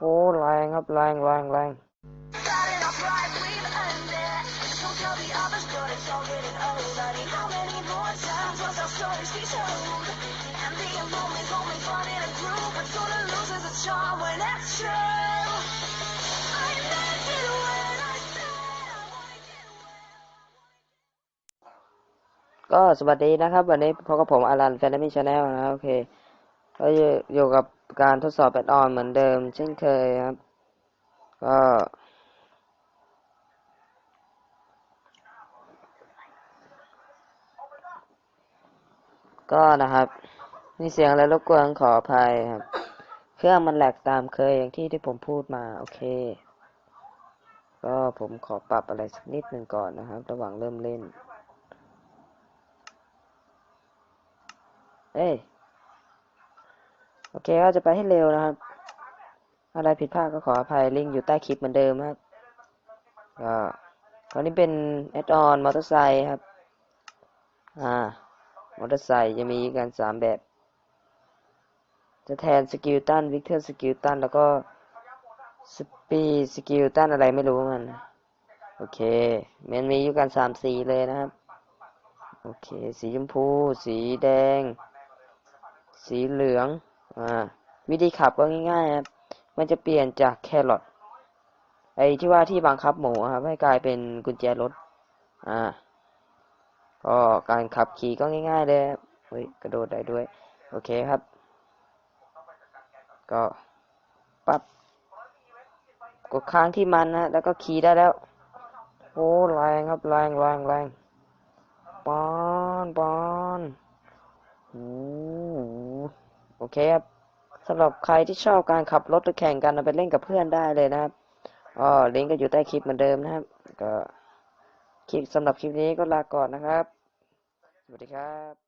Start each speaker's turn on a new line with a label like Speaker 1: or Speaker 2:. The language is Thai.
Speaker 1: โอ้แรงครับแรงแรงแรงก็สวัสดีนะครับ วันนี้พบกับผมอารันแฟนมิชแนลนะโอเคก็อยู่กับ การทดสอบแอดออนเหมือนเดิม เช่นเคยครับ ก็ก็นะครับ มีเสียงอะไรรบกวนขออภัยครับ เครื่องมันแหลกตามเคยอย่างที่ที่ผมพูดมา โอเค ก็ผมขอปรับอะไรสักนิดหนึ่งก่อนนะครับ ระหว่างเริ่มเล่น เอ้ย โอเคก็จะไปให้เร็วนะครับ อะไรผิดพลาดก็ขออภัยลิงก์อยู่ใต้คลิปเหมือนเดิมครับก็ตอนนี้เป็นแอดออนมอเตอร์ไซค์ครับ อ่ามอเตอร์ไซค์จะมีกันสามแบบ จะแทนสกิลตันวิกเตอร์สกิลตันแล้วก็สปีสกิลตันอะไรไม่รู้มัน โอเค มันมีอยู่กันสามสีเลยนะครับ โอเค สีชมพู สีแดง สีเหลือง อ่าวิธีขับก็ง่ายๆครับมันจะเปลี่ยนจากแครอทไอ้ที่ว่าที่บังคับหมูครับให้กลายเป็นกุญแจรถอ่าก็การขับขี่ก็ง่าย ๆ เลยครับเฮ้ยกระโดดได้ด้วย โอเคครับ ก็ปั๊บกดค้างที่มันนะแล้วก็ขี่ได้แล้วโอ้แรงครับแรงแรงแรงปอนปอนโอ้ โอเคครับสำหรับใครที่ชอบการขับรถหรือแข่งกันเอาไปเล่นกับเพื่อนได้เลยนะครับอ๋อลิงก์ก็อยู่ใต้คลิปเหมือนเดิมนะครับ ก็คลิปสำหรับคลิปนี้ก็ลาก่อนนะครับ สวัสดีครับ